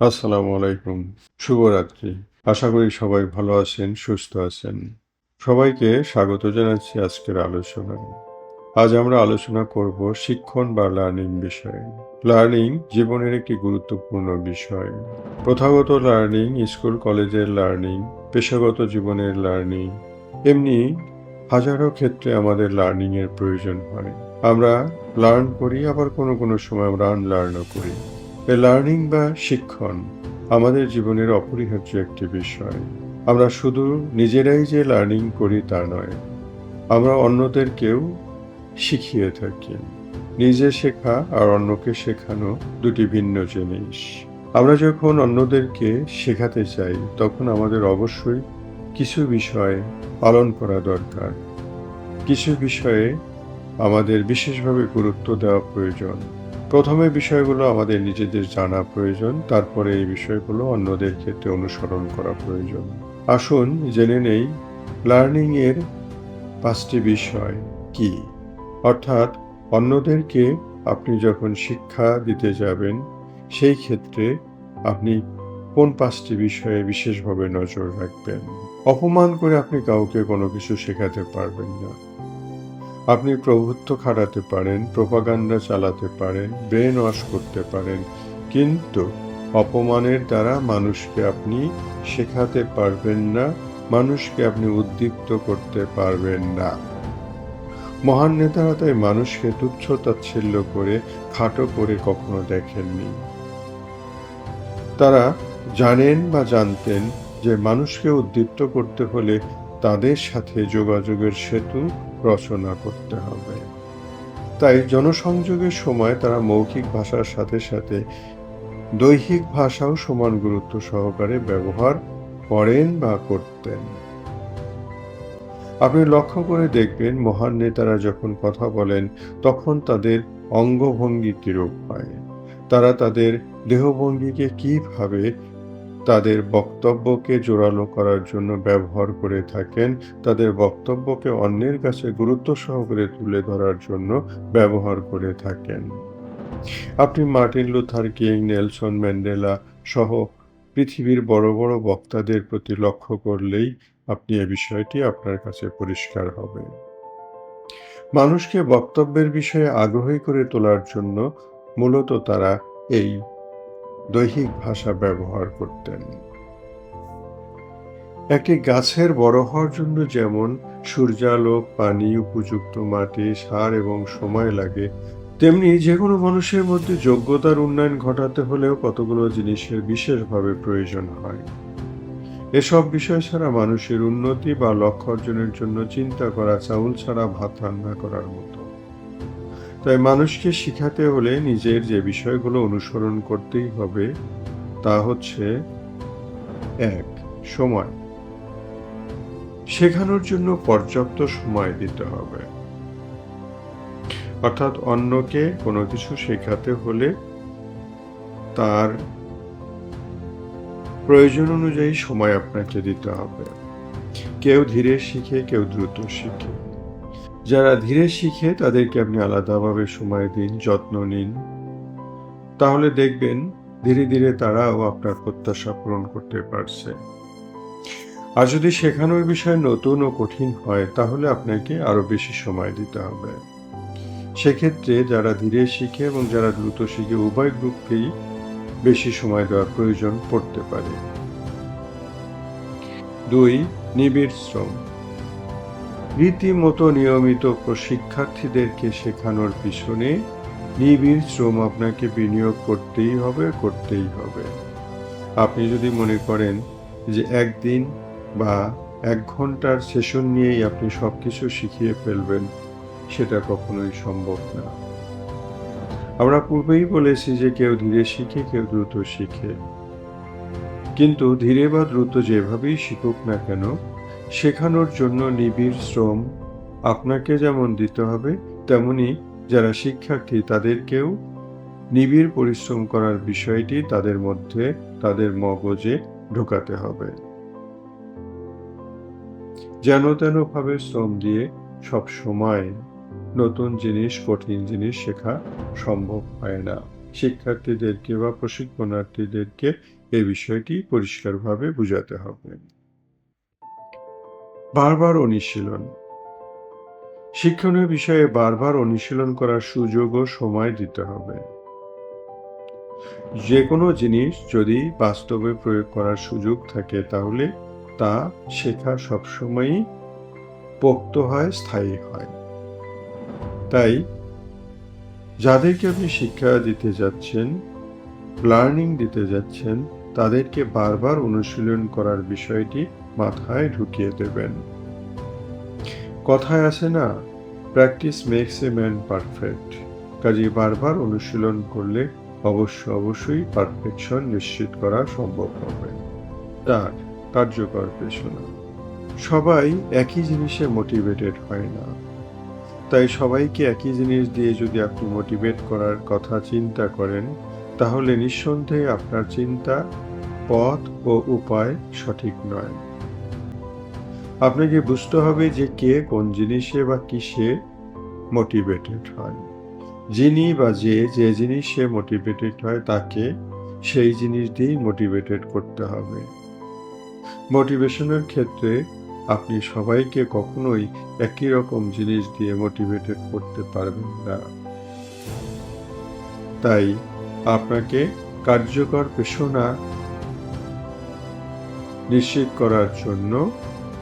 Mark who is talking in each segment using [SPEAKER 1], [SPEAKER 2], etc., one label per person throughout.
[SPEAKER 1] আসসালামু আলাইকুম। শুভরাত্রি। আশা করি সবাই ভালো আছেন, সুস্থ আছেন। সবাইকে স্বাগত জানাচ্ছি আজকের আলোচনায়। আজ আমরা আলোচনা করব শিক্ষণ বা লার্নিং বিষয়ে। লার্নিং জীবনের একটি গুরুত্বপূর্ণ বিষয়। প্রথাগত লার্নিং স্কুল কলেজের লার্নিং পেশাগত জীবনের লার্নিং এমনি হাজারো ক্ষেত্রে আমাদের লার্নিং এর প্রয়োজন হয়। আমরা লার্ন করি, আবার কোনো কোনো সময় আমরা আনলার্নও করি। লার্নিং বা শিক্ষণ আমাদের জীবনের অপরিহার্য একটি বিষয়। আমরা শুধু নিজেরাই যে লার্নিং করি তা নয়, আমরা অন্যদেরকেও শিখিয়ে থাকি। নিজে শেখা আর অন্যকে শেখানো দুটি ভিন্ন জিনিস। আমরা যখন অন্যদেরকে শেখাতে চাই, তখন আমাদের অবশ্যই কিছু বিষয় পালন করা দরকার। কিছু বিষয়ে আমাদের বিশেষভাবে গুরুত্ব দেওয়া প্রয়োজন। প্রথমে বিষয়গুলো আমাদের নিজেদের জানা প্রয়োজন, তারপরে এই বিষয়গুলো অন্যদের ক্ষেত্রে অনুসরণ করা প্রয়োজন। আসুন জেনে নেই লার্নিং এর পাঁচটি বিষয় কি? অর্থাৎ, অন্যদেরকে আপনি যখন শিক্ষা দিতে যাবেন, সেই ক্ষেত্রে আপনি কোন পাঁচটি বিষয়ে বিশেষভাবে নজর রাখবেন? অপমান করে আপনি কাউকে কোনো কিছু শেখাতে পারবেন না। আপনি প্রভুত্ব খাটাতে পারেন প্রপাগান্ডা চালাতে পারেন ব্রেন ওয়াশ করতে পারেন, কিন্তু অপমানের দ্বারা মানুষকে আপনি শেখাতে পারবেন না, মানুষকে আপনি উদ্দীপ্ত করতে পারবেন না। মহান নেতারা তাই মানুষকে তুচ্ছ তাচ্ছিল্য করে, খাটো করে কখনো দেখেননি। তারা জানেন বা জানতেন যে মানুষকে উদ্দীপ্ত করতে হলে তাদের সাথে যোগাযোগের সেতু রচনা করতে হবে। তাই জনসংযোগের সময় তারা মৌখিক ভাষার সাথে সাথে দৈহিক ভাষাও সমান গুরুত্ব সহকারে ব্যবহার করেন বা করতেন। আপনি লক্ষ্য করে দেখবেন, মহান নেতারা যখন কথা বলেন, তখন তাদের অঙ্গভঙ্গি কিরূপ হয়? তারা তাদের দেহভঙ্গিকে কীভাবে তাদের বক্তব্যকে জোরালো করার জন্য ব্যবহার করে থাকেন। তাদের বক্তব্যকে অন্যের কাছে গুরুত্ব সহকারে তুলে ধরার জন্য ব্যবহার করে থাকেন। আপনি Martin Luther King, Nelson Mandela সহ পৃথিবীর বড় বড় বক্তাদের প্রতি লক্ষ্য করলেই আপনি এ বিষয়টি আপনার কাছে পরিষ্কার হবে। মানুষকে বক্তব্যের বিষয়ে আগ্রহী করে তোলার জন্য মূলত তারা এই দৈহিক ভাষা ব্যবহার করতেন। একটি গাছের বড় হওয়ার জন্য যেমন সূর্যালোক, পানি, উপযুক্ত মাটি, সার এবং সময় লাগে, তেমনি যে কোনো মানুষের মধ্যে যোগ্যতার উন্নয়ন ঘটাতে হলেও কতগুলো জিনিসের বিশেষভাবে প্রয়োজন হয়। এসব বিষয় ছাড়া মানুষের উন্নতি বা লক্ষ্য অর্জনের জন্য চিন্তা করা, চাউল ছাড়া ভাত রান্না করার মতো তাই মানুষকে শিখাতে হলে নিজের যে বিষয়গুলো অনুসরণ করতেই হবে, তা হচ্ছে এক, সময়। শেখানোর জন্য পর্যাপ্ত সময় দিতে হবে। অর্থাৎ অন্যকে কোনো কিছু শেখাতে হলে তার প্রয়োজন অনুযায়ী সময় আপনাকে দিতে হবে। কেউ ধীরে শিখে, কেউ দ্রুত শিখে। যারা ধীরে শিখে তাদেরকে আপনি আলাদাভাবে সময় দিন, যত্ন নিন। তাহলে দেখবেন ধীরে ধীরে তারাও আপনার প্রত্যাশা পূরণ করতে পারছে। আর যদি শেখানোর বিষয় নতুন ও কঠিন হয়, তাহলে আপনাকে আরও বেশি সময় দিতে হবে। সেক্ষেত্রে যারা ধীরে শিখে এবং যারা দ্রুত শিখে উভয় গ্রুপকেই বেশি সময় দেওয়ার প্রয়োজন পড়তে পারে। দুই, নিবিড় শ্রম। রীতিমতো নিয়মিত শিক্ষার্থীদেরকে শেখানোর পিছনে নিবিড় শ্রম আপনাকে বিনিয়োগ করতেই হবে করতেই হবে। আপনি যদি মনে করেন যে একদিন বা এক ঘণ্টার সেশন নিয়েই আপনি সব কিছু শিখিয়ে ফেলবেন, সেটা কখনোই সম্ভব না। আমরা পূর্বেই বলেছি যে কেউ ধীরে শিখে, কেউ দ্রুত শিখে। কিন্তু ধীরে বা দ্রুত যেভাবেই শিখুক না কেন শেখানোর জন্য নিবিড় শ্রম আপনাকে যেমন দিতে হবে, তেমনি যারা শিক্ষার্থী তাদেরকেও নিবিড় পরিশ্রম করার বিষয়টি তাদের মধ্যে, তাদের মগজে ঢোকাতে হবে। যেন তেন ভাবে শ্রম দিয়ে সব সময় নতুন জিনিস, কঠিন জিনিস শেখা সম্ভব হয় না। শিক্ষার্থীদেরকে বা প্রশিক্ষণার্থীদেরকে এ বিষয়টি পরিষ্কারভাবে বুঝাতে হবে। বারবার অনুশীলন। শিক্ষণীয় বিষয়ে বারবার অনুশীলন করার সুযোগ ও সময় দিতে হবে। যে কোনো জিনিস যদি বাস্তবে প্রয়োগ করার সুযোগ থাকে, তাহলে তা শেখা সবসময়ই পোক্ত হয়, স্থায়ী হয়। তাই, যাদেরকে আপনি শিক্ষা দিতে যাচ্ছেন লার্নিং দিতে যাচ্ছেন, তাদেরকে বারবার অনুশীলন করার বিষয়টি মাথায় ঢুকিয়ে দেবেন। কথায় আছে না practice makes a man perfect কাজে বারবার অনুশীলন করলে অবশ্য অবশ্যই পারফেকশন নিশ্চিত করা সম্ভব হবে। তার কার্যকর পেশনা সবাই একই জিনিসে মোটিভেটেড হয় না। তাই সবাইকে একই জিনিস দিয়ে যদি আপনি মোটিভেট করার কথা চিন্তা করেন, তাহলে নিঃসন্দেহে আপনার চিন্তা, পথ ও উপায় সঠিক নয়। আপনাকে বুঝতে হবে যে কে কোন জিনিসে বা কিসে মোটিভেটেড হয়। যিনি বা যে যে জিনিসে মোটিভেটেড হয়, তাকে সেই জিনিস দিয়েই মোটিভেটেড করতে হবে। মোটিভেশনের ক্ষেত্রে আপনি সবাইকে কখনোই একই রকম জিনিস দিয়ে মোটিভেটেড করতে পারবেন না। তাই আপনাকে কার্যকর পেশনা নিশ্চিত করার জন্য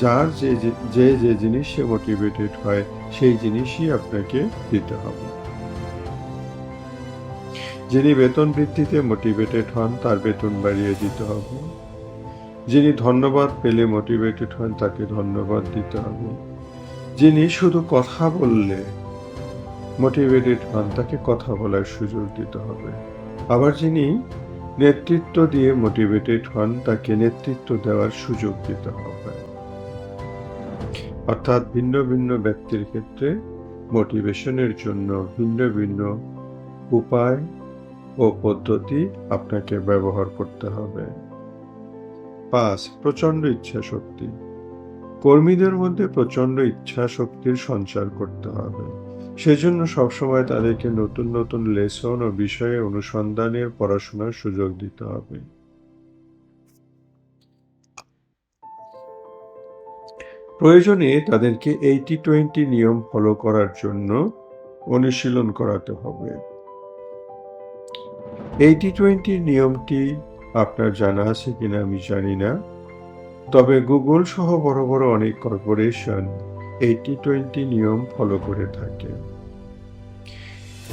[SPEAKER 1] যার যে যে যে জিনিসে মোটিভেটেড হয়, সেই জিনিসই আপনাকে দিতে হবে। যিনি বেতন বৃদ্ধিতে মোটিভেটেড হন, তার বেতন বাড়িয়ে দিতে হবে। যিনি ধন্যবাদ পেলে মোটিভেটেড হন, তাকে ধন্যবাদ দিতে হবে। যিনি শুধু কথা বললে মোটিভেটেড হন, তাকে কথা বলার সুযোগ দিতে হবে। আবার যিনি নেতৃত্ব দিয়ে মোটিভেটেড হন, তাকে নেতৃত্ব দেওয়ার সুযোগ দিতে হবে। অর্থাৎ ভিন্ন ভিন্ন ব্যক্তির ক্ষেত্রে মোটিভেশনের জন্য ভিন্ন ভিন্ন উপায় ও পদ্ধতি আপনাকে ব্যবহার করতে হবে। পাঁচ প্রচণ্ড ইচ্ছা শক্তি কর্মীদের মধ্যে প্রচণ্ড ইচ্ছা শক্তির সঞ্চার করতে হবে। সেজন্য সবসময় তাদেরকে নতুন নতুন লেসন ও বিষয়ে অনুসন্ধানের পড়াশোনার সুযোগ দিতে হবে। প্রয়োজনে তাদেরকে এইটি টোয়েন্টি নিয়ম ফলো করার জন্য অনুশীলন করাতে হবে। এইটি টোয়েন্টি নিয়মটি আপনার জানা আছে কিনা আমি জানি না। তবে গুগল সহ বড় বড় অনেক কর্পোরেশন এইটি টোয়েন্টি নিয়ম ফলো করে থাকে।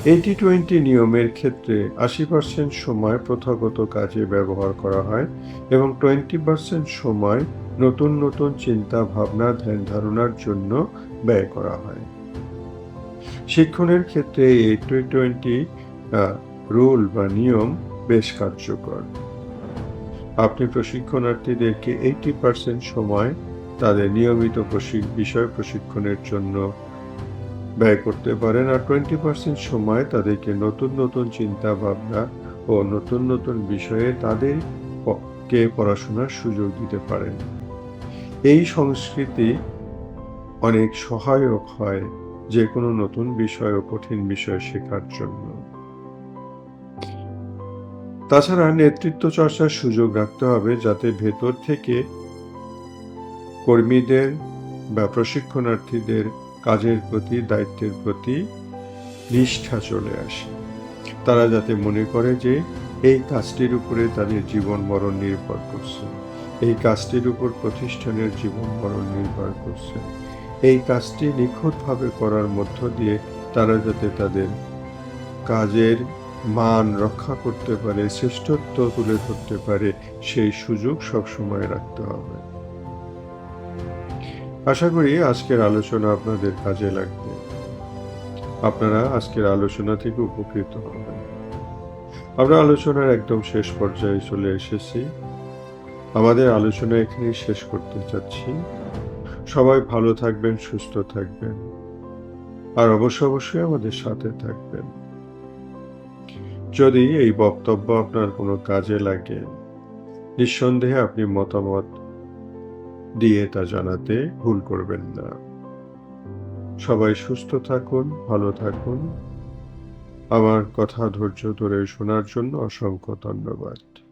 [SPEAKER 1] এইটি টোয়েন্টি নিয়মের ক্ষেত্রে আশি পার্সেন্ট সময় প্রথাগত কাজে ব্যবহার করা হয় এবং টোয়েন্টি পার্সেন্ট সময় নতুন নতুন চিন্তা ভাবনা, ধ্যান ধারণার জন্য ব্যয় করা হয়। শিক্ষণের ক্ষেত্রে এইটি টোয়েন্টি রুল বা নিয়ম বেশ কার্যকর। আপনি প্রশিক্ষণার্থীদেরকে এইটি পার্সেন্ট সময় তাদের নিয়মিত বিষয় প্রশিক্ষণের জন্য ব্যয় করতে পারেন আর টোয়েন্টি পার্সেন্ট সময় তাদেরকে নতুন নতুন চিন্তা ভাবনা ও নতুন নতুন বিষয়ে তাদের কে পড়াশোনার সুযোগ দিতে পারেন। এই সংস্কৃতি অনেক সহায়ক হয় যে কোনো নতুন বিষয় ও কঠিন বিষয় শেখার জন্য। তাছাড়া নেতৃত্ব চর্চার সুযোগ রাখতে হবে যাতে ভেতর থেকে কর্মীদের বা প্রশিক্ষণার্থীদের কাজের প্রতি, দায়িত্বের প্রতি নিষ্ঠা চলে আসে। তারা যাতে মনে করে যে এই কাজটির উপরে তাদের জীবন মরণ নির্ভর করছে। এই কাজটির উপর প্রতিষ্ঠানের জীবন মরণ নির্ভর করছে। এই কাজটি নিখুঁতভাবে করার মধ্য দিয়ে তারা যাতে তাদের কাজের মান রক্ষা করতে পারে, শ্রেষ্ঠত্ব তুলে ধরতে পারে, সেই সুযোগ সবসময় রাখতে হবে। আশা করি আজকের আলোচনা আপনাদের কাজে লাগবে। আপনারা আজকের আলোচনা থেকে উপকৃত হবেন। আমরা আলোচনার একদম শেষ পর্যায়ে চলে এসেছি। আমাদের আলোচনা এখানেই শেষ করতে চাচ্ছি। সবাই ভালো থাকবেন, সুস্থ থাকবেন। আর অবশ্য অবশ্যই আমাদের সাথে থাকবেন। যদি এই বক্তব্য আপনার কোনো কাজে লাগে, নিঃসন্দেহে আপনি মতামত দিয়ে তা জানাতে ভুল করবেন না। সবাই সুস্থ থাকুন, ভালো থাকুন। আমার কথা ধৈর্য ধরে শোনার জন্য অসংখ্য ধন্যবাদ।